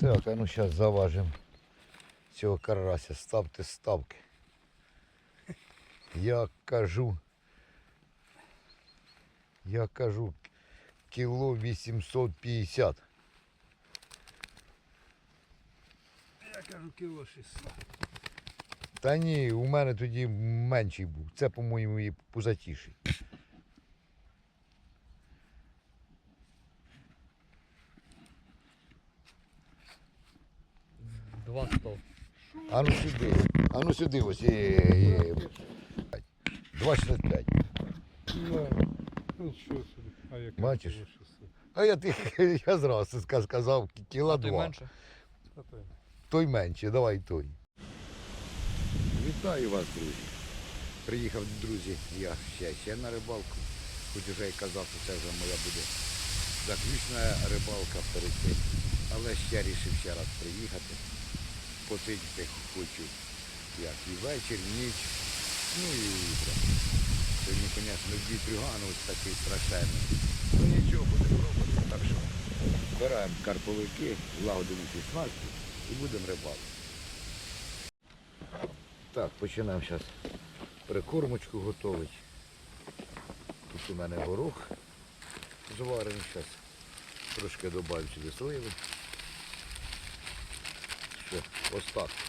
Так, а ну зараз заважимо цього карася. Ставте ставки. Я кажу. Я кажу кіло 850. Я кажу кіло 600. Та ні, у мене тоді менший був. Це, по-моєму, і пузатіший. Два сто. А ну сюди. А ну сюди ось. Є, є. 2,65. Ну, ну що собі, а яке Бачиш? А я, ти, я зразу ска- сказав кіла Ти два. менше? Той менше, давай той. Вітаю вас, друзі. Приїхав, друзі, я ще, ще на рибалку. Хоч уже і казав, що це вже моя буде заключна рибалка перед тим. Але ще рішив ще раз приїхати. Посидіти хочу як і вечір, ніч. Ну і утро. Сьогодні, звісно, вітрюган ось такий страшенний. Ну нічого, будемо робити. Так що збираємо карповики, лагодимо всі снасті і будемо рибалити. Так, починаємо зараз прикормочку готувати. Тут у мене горох зварений зараз. Трошки додаю сюди Що, остатки.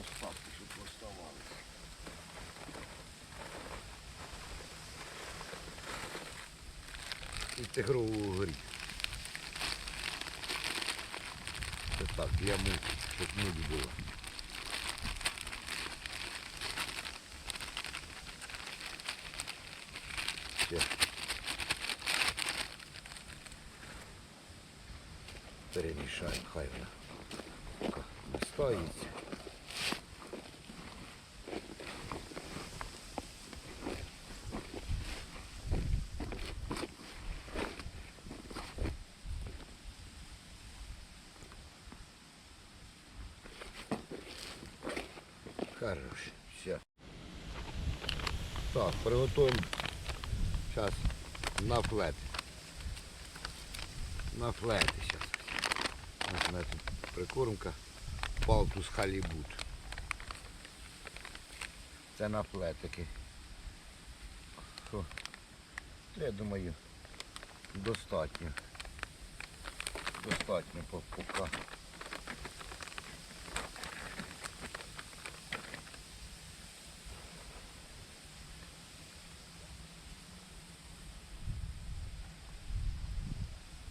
Остатки, щоб поставали. І тигрову горіх. Це так, яму, щоб муть було. Все. Перемішаємо, хай вона поки настоїться. Хорош, все. Так, приготуємо зараз на флет. На флети зараз. Ось у мене тут прикормка Палтус халібут. Це на флетики. Що? Я думаю, достатньо. Достатньо по- поки.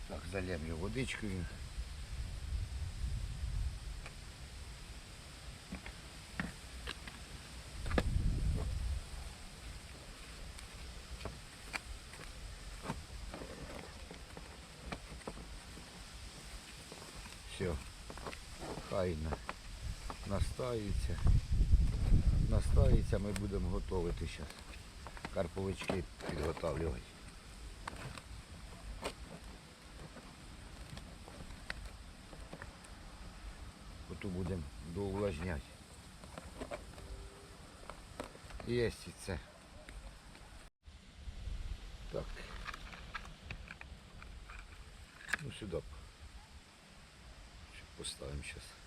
Так, залемлю водичкою. Все, хай на- настається. Настається, ми будемо готувати зараз. Карповички підготавлювати. Оту будемо доувлажняти. Єсть і це. Так. Ну сюди. Поставимо зараз.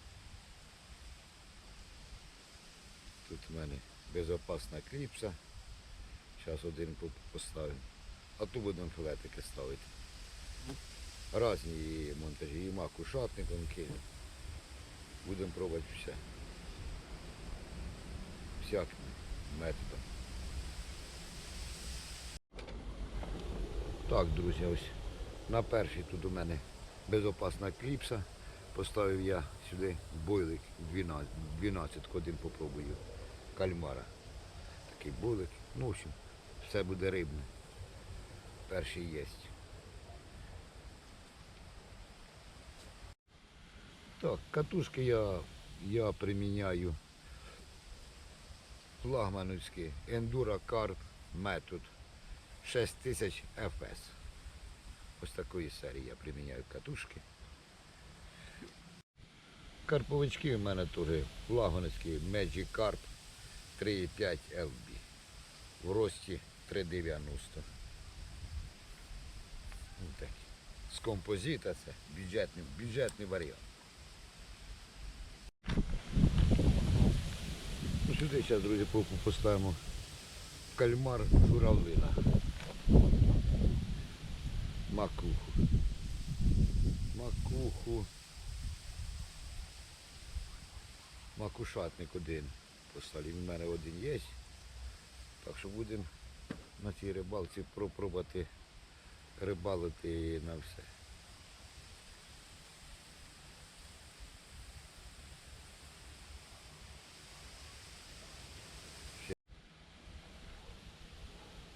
Тут у мене безопасна кліпса. Зараз один по- поставимо. А тут будемо філетики ставити. Разні монтажі. І маку шатником кинемо. Будемо пробувати все. Всяким методом. Так, друзі, ось на перший тут у мене безопасна кліпса. Поставив я сюди бойлик 12, 12 один попробую. Кальмара. Такий бойлик. Ну, в общем, все буде рибне. Перший єсть. Так, катушки я, я приміняю флагмановський Endura Carp Method 6000 FS. Ось такої серії я приміняю катушки. Карповички у мене теж флагмановські Magic Carp 3,5 LB. В рості 3,90. Ну, з композита це бюджетний, бюджетний варіант. Ну, сюди зараз, друзі, по- по- поставимо кальмар журавлина. Макуху. Макуху. Макушатник один поставив. У мене один є. Так що будемо на цій рибалці пропробувати рибалити на все.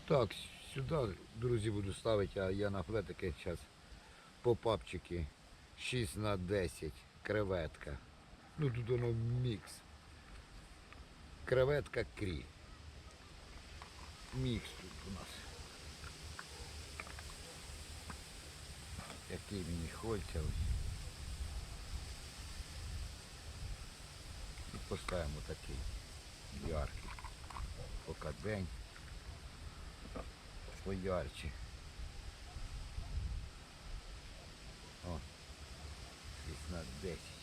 Так, сюди, друзі, буду ставити, а я на флетики зараз попапчики 6 на 10 креветка. Ну тут воно мікс. Креветка крі. Мікс тут у нас. Який мені хочеться ось. І поставимо такий яркий. Поки день. Поярче. О, 6 на 10.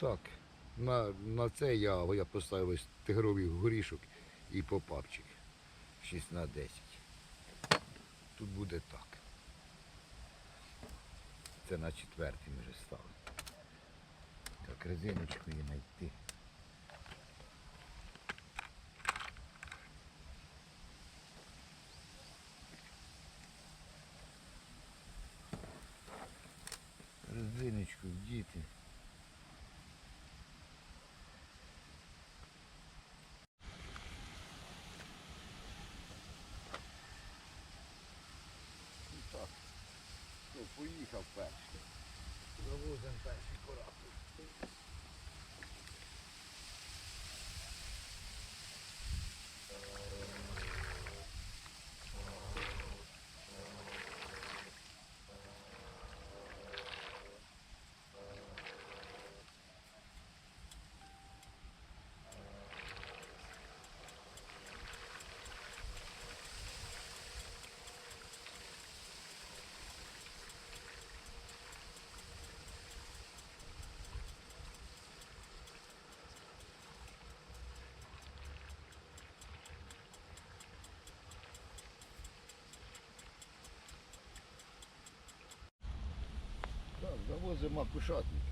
Так, на, на це я, я поставив ось тигровий горішок і попапчик. 6 на 10. Тут буде так. Це на четвертий ми вже стали. Так, резиночку її знайти. Резиночку вдіти. Так. Поїхав перший. Завозимо перший корабль. Так, завозимо кушатник.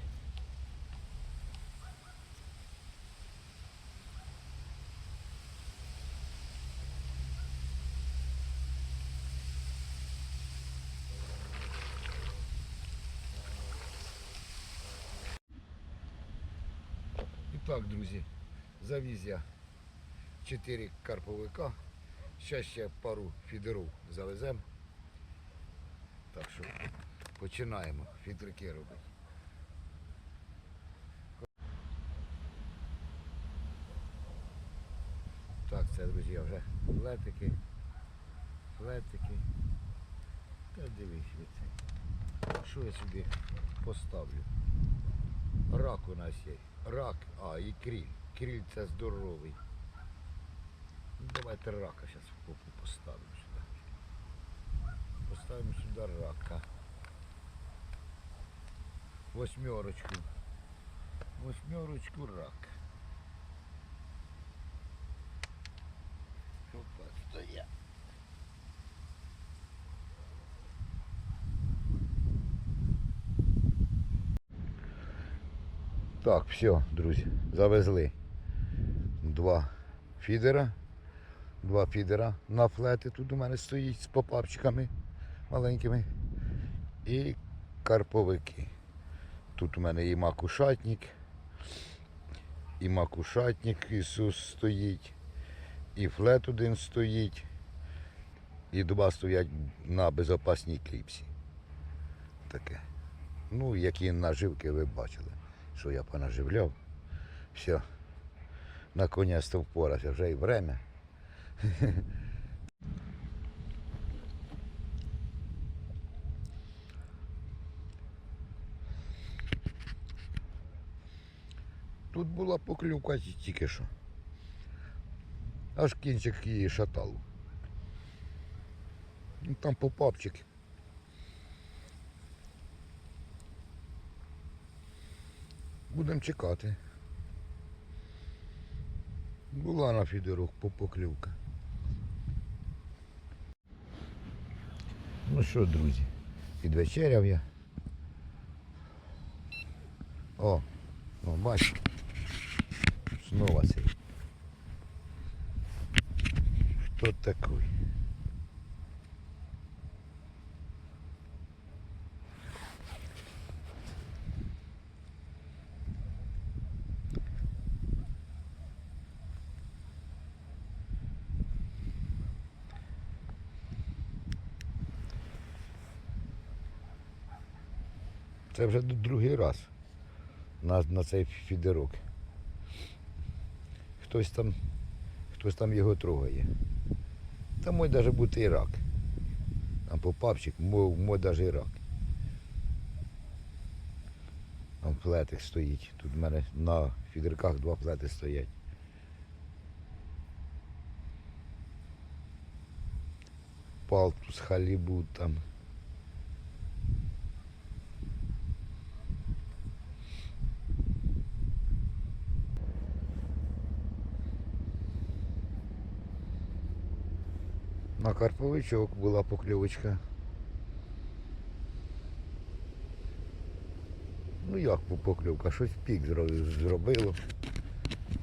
І так, друзі, завіз я 4 карповика. Ще ще пару фідерів завеземо. Так що починаємо фітрики робити. Так, це, друзі, вже флетики, флетики. Та дивись ви це. Що я сюди поставлю? Рак у нас є. Рак, а, і кріль. Кріль це здоровий. Давайте рака зараз в копу поставимо сюди. Поставимо сюди рака. Восьмерочку. Восьмерочку рак. Опа, стоя. Так, все, друзі, завезли два фідера. Два фідера на флети. Тут у мене стоїть з попапчиками маленькими. І карповики. Тут у мене і макушатник, і макушатник Ісус стоїть, і флет один стоїть, і два стоять на безопасній кліпсі. Таке. Ну, які наживки ви бачили, що я понаживляв. Все. Наконець-то впорався, вже і время. тут була поклювка тільки що. Аж кінчик її шатало. Ну, там попапчик. Будемо чекати. Була на фідерок по- поклювка. Ну що, друзі, підвечеряв я. О, ну бач. Снова цей. Хто такий? Це вже другий раз на, на цей фідерок. Хтось там, хтось там його трогає. Та мой навіть бути і рак. Там попавчик, мой навіть і рак. Там плетик стоїть. Тут в мене на фідерках два плети стоять. Палтус, халібут там. На карповичок була покльовочка. Ну як по- покльовка, щось пік зробило.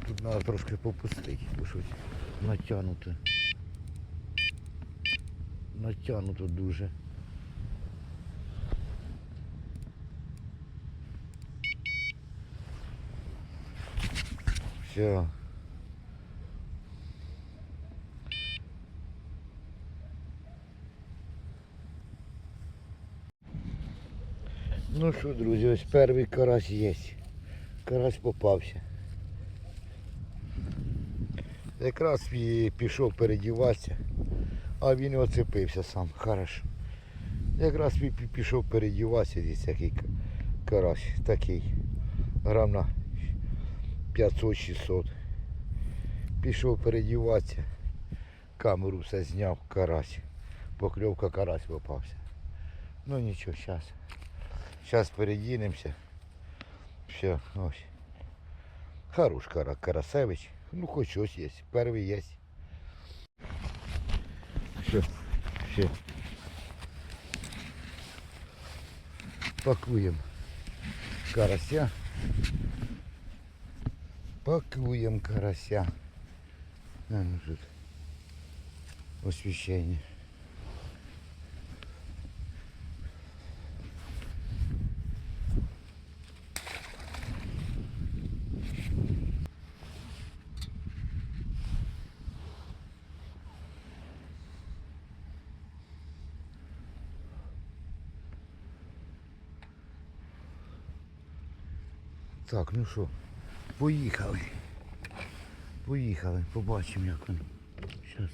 Тут треба трошки попустити, бо щось натягнуто. Натягнуто дуже. Все. Ну що, друзі, ось перший карась є. Карась попався. Якраз пішов передіватися, а він оцепився сам. Хорошо. Якраз пі- пі- пішов передіватися, десь який карась такий. Грам на 500-600. Пішов передіватися. Камеру все зняв, карась. Покльовка карась попався. Ну нічого, зараз. Сейчас передінемося. Все, ось. Хорош кара, Карасевич. Ну хоч щось є. Перший є. Все, все. Пакуємо карася. Пакуємо карася. А, ну тут освіщення. Так, ну що, поїхали. Поїхали, побачимо як воно. Зараз.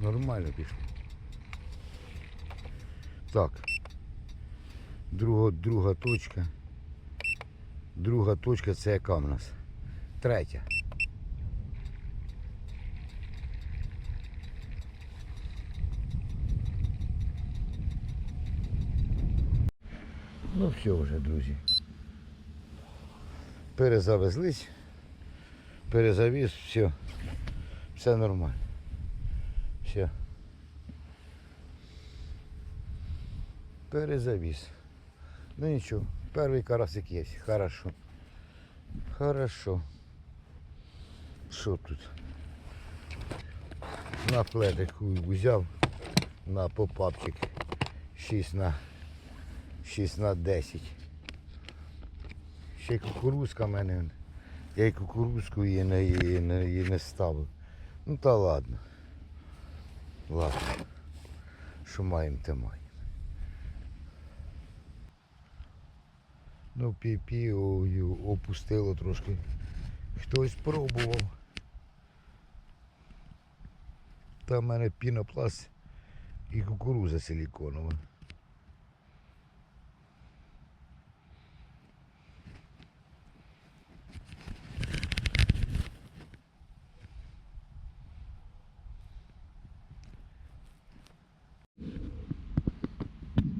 Нормально пішло. Так. Друга, друга точка. Друга точка це яка в нас? Третя. Ну все вже, друзі. Перезавезлись, перезавіз, все. Все нормально. Все. Перезавіз. Ну нічого, перший карасик є. Хорошо. Хорошо. Що тут? На пледик взяв на попапчик 6 на 6 на 10. Ще кукурузка в мене. Я й кукурузку її не, її не, її не ставив. Ну та ладно. Ладно. Що маємо, те маємо. Ну, пі-пі опустило трошки. Хтось пробував. Там в мене пінопласт і кукуруза силіконова.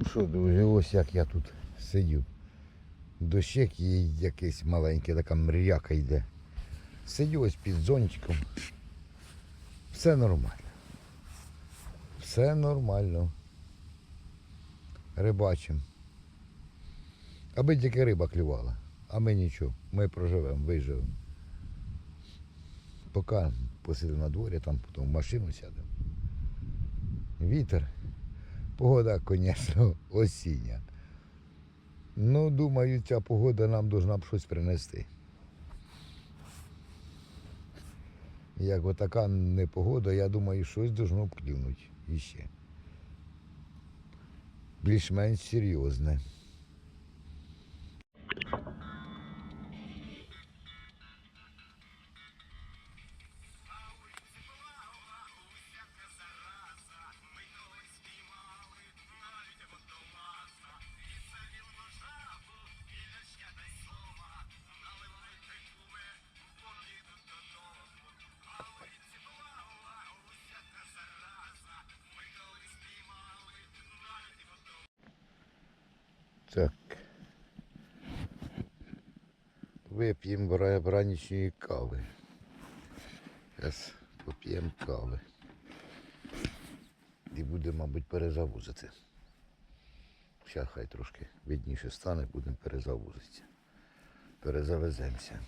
Що, друзі, ось як я тут сидю. Дощик і якийсь маленький, така мряка йде. Сидю ось під зонтиком. Все нормально. Все нормально. Рибачим. Аби тільки риба клювала. А ми нічого. Ми проживемо, виживемо. Поки посидимо на дворі, там потім в машину сядемо. Вітер. Погода, звісно, осіння. Ну, думаю, ця погода нам должна б щось принести. Як отака непогода, я думаю, щось должно б клюнути іще. Більш-менш серйозне. Вип'ємо вранішньої кави. Зараз поп'ємо кави. І буде, мабуть, перезавозити. Зараз хай трошки видніше стане, будемо перезавозитися. Перезавеземося.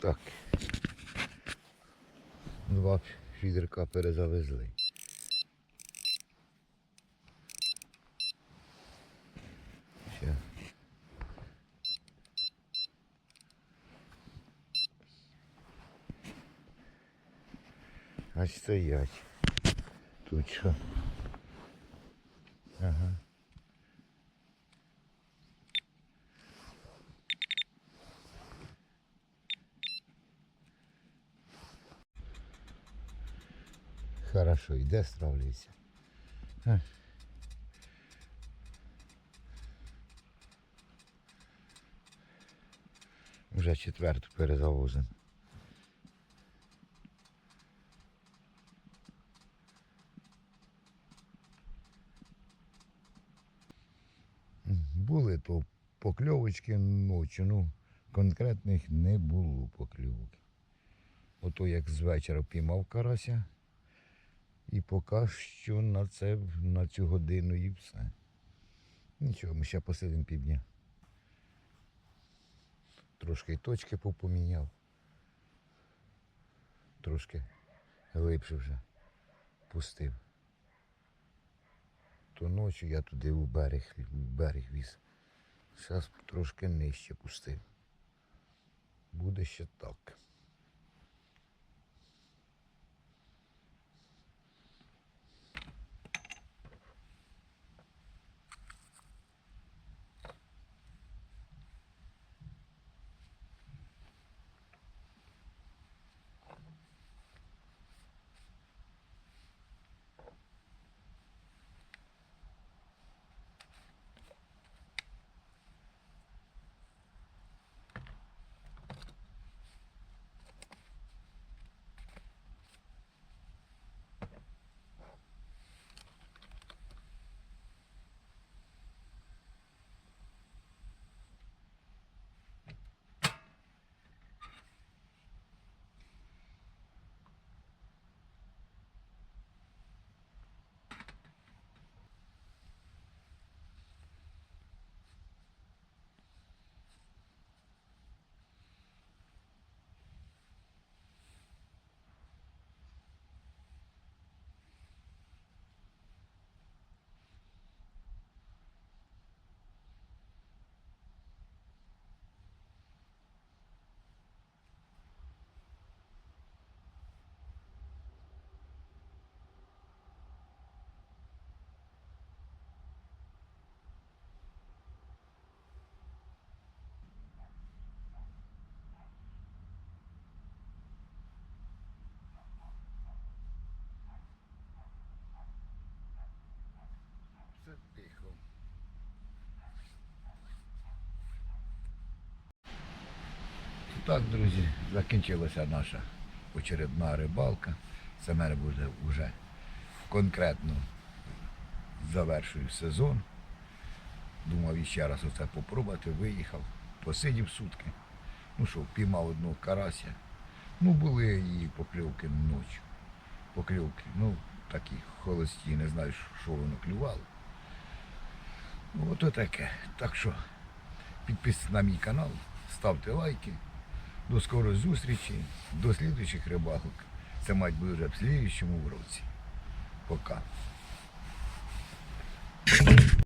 Так. Два фідерка перезавезли. Ще. А стоять. Тут що? Ага. Хорошо, йде стравлюється. Ха. Вже четверту перезавозимо. Були то покльовочки ночі, ну конкретних не було покльовок. Ото як з вечора піймав карася. І поки що на це, на цю годину і все. Нічого, ми ще посидимо півдня. Трошки й точки попоміняв. Трошки глибше вже пустив. То ночі я туди у берег, берег віз. Зараз трошки нижче пустив. Буде ще так. Так, друзі, закінчилася наша очередна рибалка. Це мене буде вже конкретно завершую сезон. Думав іще раз оце попробувати, виїхав, посидів сутки. Ну що, впіймав одного карася. Ну, були і покльовки ночі. Покльовки, ну, такі холості, не знаю, що воно клювало. Ну, ото таке. Так що підписуйтесь на мій канал, ставте лайки. До скорої зустрічі, до слідуючих рибалок. Це мать буде вже в слідуючому році. Пока.